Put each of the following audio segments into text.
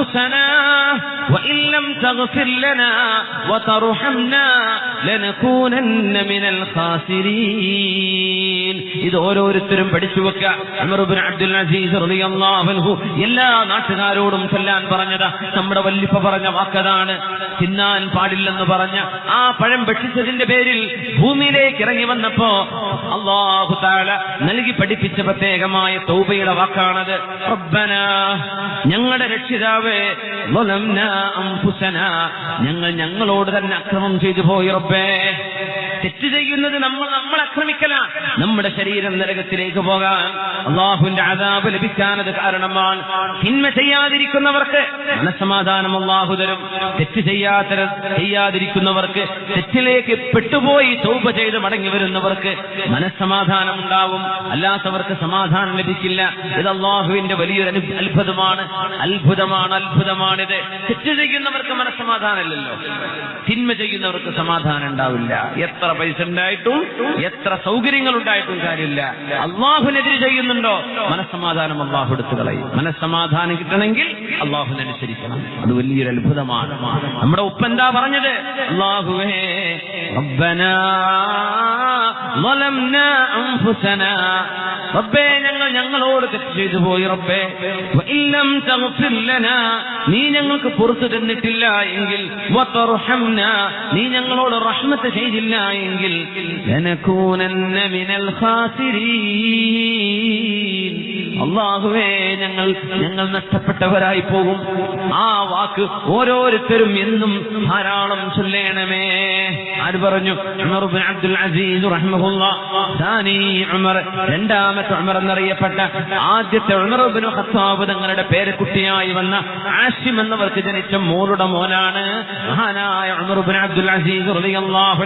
أنفسنا وإن لم تغفر لنا وترحمنا ലനകൂനന്ന മിനൽ ഖാസിരീൻ. ഇത് ഓരോരുത്തരും പഠിച്ചു വെക്കുക ഉമർ ഇബ്നു അബ്ദുൽ അസീസ് റളിയല്ലാഹു അൻഹു എല്ലാ നാട്ടുകാരോടും ചൊല്ലാൻ പറഞ്ഞത്. നമ്മുടെ വല്ലിപ്പ പറഞ്ഞ വാക്കതാണ്. തിന്നാൻ പാടില്ലെന്ന് പറഞ്ഞ ആ പഴം ഭക്ഷിച്ചതിന്റെ പേരിൽ ഭൂമിയിലേക്ക് ഇറങ്ങി വന്നപ്പോ അള്ളാഹു താഴെ നൽകി പഠിപ്പിച്ച പ്രത്യേകമായ തൗബയുടെ വാക്കാണത്. ഞങ്ങളുടെ രക്ഷിതാവേ ഞങ്ങൾ ഞങ്ങളോട് തന്നെ അക്രമം ചെയ്തു പോയി റബ്ബ. پہ തെറ്റ് ചെയ്യുന്നത് നമ്മൾ നമ്മൾ ആക്രമിക്കലാണ് നമ്മുടെ ശരീരം നരകത്തിലേക്ക് പോകാൻ അള്ളാഹുവിന്റെ അതാപ് ലഭിക്കാനത് കാരണമാണ്. തിന്മ ചെയ്യാതിരിക്കുന്നവർക്ക് മനസമാധാനം അള്ളാഹു തരും. തെറ്റ് ചെയ്യാത്ത ചെയ്യാതിരിക്കുന്നവർക്ക് തെറ്റിലേക്ക് പെട്ടുപോയി തൗബ ചെയ്ത് മടങ്ങി വരുന്നവർക്ക് മനസ്സമാധാനം ഉണ്ടാവും. അല്ലാത്തവർക്ക് സമാധാനം ലഭിക്കില്ല. ഇത് അള്ളാഹുവിന്റെ വലിയൊരു അത്ഭുതമാണ്. അത്ഭുതമാണ് അത്ഭുതമാണിത്. തെറ്റ് ചെയ്യുന്നവർക്ക് മനസ്സമാധാനമില്ലല്ലോ. തിന്മ ചെയ്യുന്നവർക്ക് സമാധാനം ഉണ്ടാവില്ല. എത്ര പൈസ ഉണ്ടായിട്ടും എത്ര സൗകര്യങ്ങൾ ഉണ്ടായിട്ടും കാര്യമില്ല അള്ളാഹുവിനെതിരെ ചെയ്യുന്നുണ്ടോ മനസ്സമാധാനം അള്ളാഹു എടുത്തു കളയും മനസ്സമാധാനം കിട്ടണമെങ്കിൽ അള്ളാഹുവിനനുസരിക്കണം അത് വലിയൊരു അത്ഭുതമാണ് നമ്മുടെ ഉപ്പ എന്താ പറഞ്ഞത് അള്ളാഹുവേ റബ്ബനാ ظلمنا أنفسنا റബ്ബേ ഞങ്ങൾ ഞങ്ങളോട് തെറ്റ് ചെയ്തു പോയി റബ്ബേ. ഇല്ലം നീ ഞങ്ങൾക്ക് പുറത്തു തന്നിട്ടില്ല എങ്കിൽ നീ ഞങ്ങളോട് റഹ്മത്ത് ചെയ്തില്ല എങ്കിൽ അള്ളാഹുവേ ഞങ്ങൾ ഞങ്ങൾ നഷ്ടപ്പെട്ടവരായി പോകും. ആ വാക്ക് ഓരോരുത്തരും എന്നും ധാരാളം ചൊല്ലേണമേ. ആര് പറഞ്ഞു? അബ്ദുൽ അസീസ് ഉമർ രണ്ടാമത്തെ ഉമർ എന്നറിയപ്പെട്ട ആദ്യത്തെ ഉമർ ഇബ്നു ഖത്താബ് തങ്ങളുടെ പേരക്കുട്ടിയായി വന്ന ആഷിം എന്നവർക്ക് ജനിച്ച മോളുടെ മോനാണ് മഹാനായ ഉമർ ഇബ്നു അബ്ദുൽ അസീസ് റളിയല്ലാഹു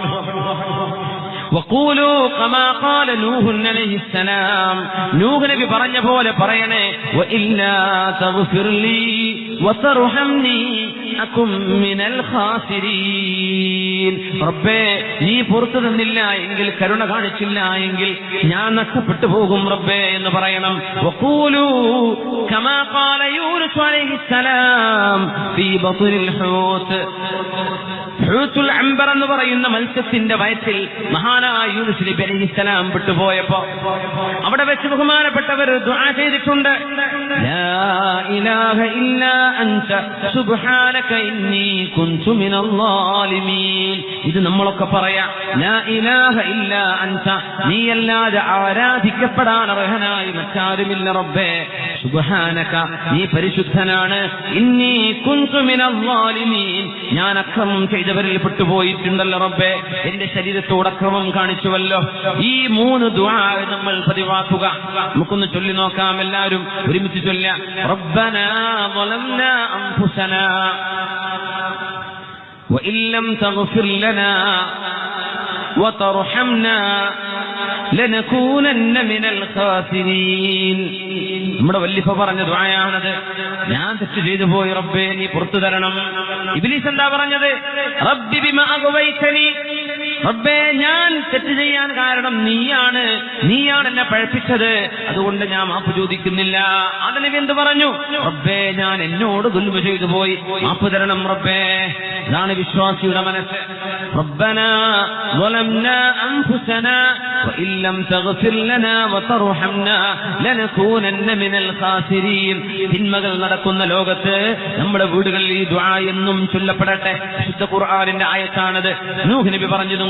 നൂഹ് നബി പറഞ്ഞ പോലെ പറയണേ റബ്ബേ നീ പുറത്തു തന്നില്ല എങ്കിൽ കരുണ കാണിച്ചില്ല എങ്കിൽ ഞാൻ നഷ്ടപ്പെട്ടു പോകും റബ്ബേ എന്ന് പറയണം. كما قال يونس عليه السلام في بطن الحوت ഹൂത്തുൽ അംബർ എന്ന് പറയുന്ന മത്സ്യത്തിന്റെ വയറ്റിൽ മഹാനായ യൂനുസ് നബി അലൈഹിസ്സലാം വിട്ടുപോയപ്പോ അവിടെ വെച്ച് ബഹുമാനപ്പെട്ടവർ ദുആ ചെയ്തിട്ടുണ്ട് ലാ ഇലാഹ ഇല്ലാ അൻത സുബ്ഹാനക ഇന്നി കുൻതു മിനൽ ളാലിമീൻ ഇത് നമ്മളൊക്കെ പറയാം ലാ ഇലാഹ ഇല്ലാ അൻത നീയല്ലാതെ ആരാധിക്കപ്പെടാൻ അർഹനായി മറ്റാരുമില്ല റബ്ബേ സുബ്ഹാനക നീ പരിശുദ്ധനാണ് ഇന്നി കുൻതു മിനൽ ളാലിമീൻ ഞാൻ അക്രമം ചെയ്തവരിൽ പെട്ടുപോയിട്ടുണ്ടല്ലോ റബ്ബേ എന്റെ ശരീരത്തോട് അക്രമം കാണിച്ചുവല്ലോ ഈ മൂന്ന് ദുആ നമ്മൾ പതിവാക്കുക നമുക്കൊന്ന് ചൊല്ലി നോക്കാം എല്ലാവരും ഒരുമിച്ച് ചൊല്ല റബ്ബനാ ظلمنا أنفسنا وإن لم تغفر لنا وترحمنا ലനകൂനന്ന മിനൽ ഖാസിരീൻ നമ്മുടെ വല്ലിഫ പറഞ്ഞ ദുആയാണത്. ഞാൻ തെറ്റ് ചെയ്തു പോയി റബ്ബേ നീ പുറത്തു തരണം. ഇബ്ലീസ് എന്താ പറഞ്ഞത്? റബ്ബി ബിമ അഗ്വൈതനി റബ്ബേ ഞാൻ തെറ്റ് ചെയ്യാൻ കാരണം നീയാണ് നീയാണ് എന്നെ പഴപ്പിച്ചത് അതുകൊണ്ട് ഞാൻ മാപ്പ് ചോദിക്കുന്നില്ല അതിന് എന്ത് പറഞ്ഞു റബ്ബേ ഞാൻ എന്നോട് ദുൽമ ചെയ്തു പോയി മാപ്പ് തരണം റബ്ബേ ഇതാണ് വിശ്വാസിയുടെ മനസ്സ് ربنا ظلمنا أنفسنا وإن لم تغفر لنا وترحمنا لنكونن من الخاسرين തിന്മകൾ നടക്കുന്ന ലോകത്ത് നമ്മുടെ വീടുകളിൽ ഈ ദുആ എന്നും ചൊല്ലപ്പെടട്ടെ വിശുദ്ധ ഖുർആനിന്റെ ആയത്താണത് നൂഹ് നബി പറഞ്ഞതും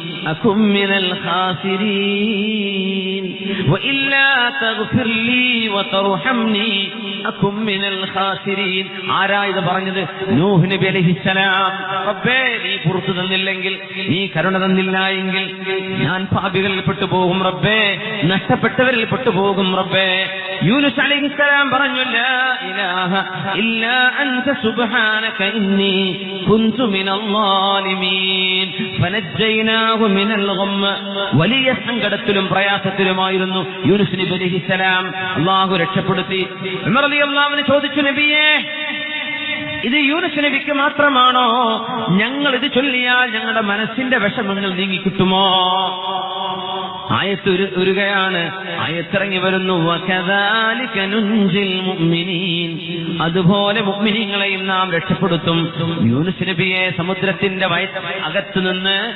أكن من الخاسرين وإلا تغفر لي وترحمني أكن من الخاسرين وإلا تغفر لي وترحمني أكن من الخاسرين ആരാ ഇത് പറഞ്ഞത് നൂഹ് നബി അലൈഹിസ്സലാം റബ്ബേ നീ പുറത്തു തന്നില്ലെങ്കിൽ നീ കരുണ തന്നില്ല എങ്കിൽ ഞാൻ പാപികളിൽ പെട്ടുപോകും റബ്ബേ നഷ്ടപ്പെട്ടവരിൽ പെട്ടുപോകും റബ്ബേ യൂനുസ് അലൈഹിസ്സലാം പറഞ്ഞു ലാ ഇലാഹ ഇല്ലാ അൻത സുബ്ഹാനക ഇന്നി കുൻതു മിനൽ ളാലിമീൻ ഫനജ്ജൈനാഹു മിനൽ ഗം വലിയ സങ്കടത്തിലും പ്രയാസത്തിലുമായിരുന്നു യൂനുസ് നബി അലൈഹിസ്സലാം അല്ലാഹു രക്ഷപ്പെടുത്തി. ഉമർ അൻഹു ചോദിച്ചു നബിയേ ഇത് യൂനുസ് നബിക്ക് മാത്രമാണോ? ഞങ്ങൾ ഇത് ചൊല്ലിയാൽ ഞങ്ങളുടെ മനസ്സിന്റെ വിഷമങ്ങൾ നീങ്ങിക്കിട്ടുമോ ആയത്ത് ഒരു- ഉരുകയാണ് ആയത്തിറങ്ങി വരുന്നു. അതുപോലെ മുഅ്മിനീങ്ങളെയും നാം രക്ഷപ്പെടുത്തും. യൂനുസ് നബിയെ സമുദ്രത്തിന്റെ വയ അകത്തു നിന്ന്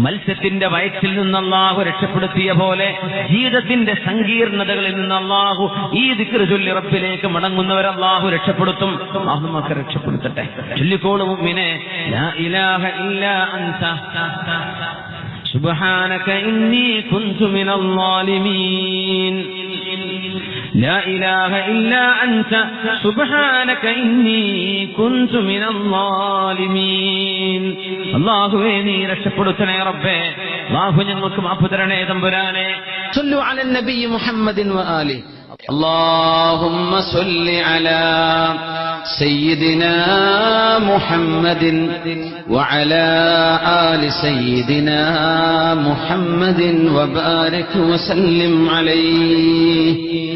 മത്സ്യത്തിന്റെ വയറ്റിൽ നിന്ന് അള്ളാഹു രക്ഷപ്പെടുത്തിയ പോലെ ജീവിതത്തിന്റെ സങ്കീർണതകളിൽ നിന്ന് അള്ളാഹു ഈ ദിക്ര ചൊല്ലി റബ്ബിലേക്ക് മടങ്ങുന്നവർ അള്ളാഹു രക്ഷപ്പെടുത്തും. അഹമ്മക്ക് രക്ഷപ്പെടുത്തട്ടെ. ചൊല്ലിക്കോളും മുഅ്മിനെ. ലാ ഇലാഹ അൻത. സുബ്ഹാനക ഇന്നി മിനൽ ളാലിമീൻ لا إله إلا أنت سبحانك إني كنت من الظالمين الله നീ രക്ഷപ്പെടുത്തണേ റബ്ബേ അള്ളാഹു ഞങ്ങൾക്ക് മാപ്പ് തരണേ തമ്പുരാനെ صلوا على النبي محمد وآله اللهم صل على سيدنا محمد وعلى آل سيدنا محمد وبارك وسلم عليه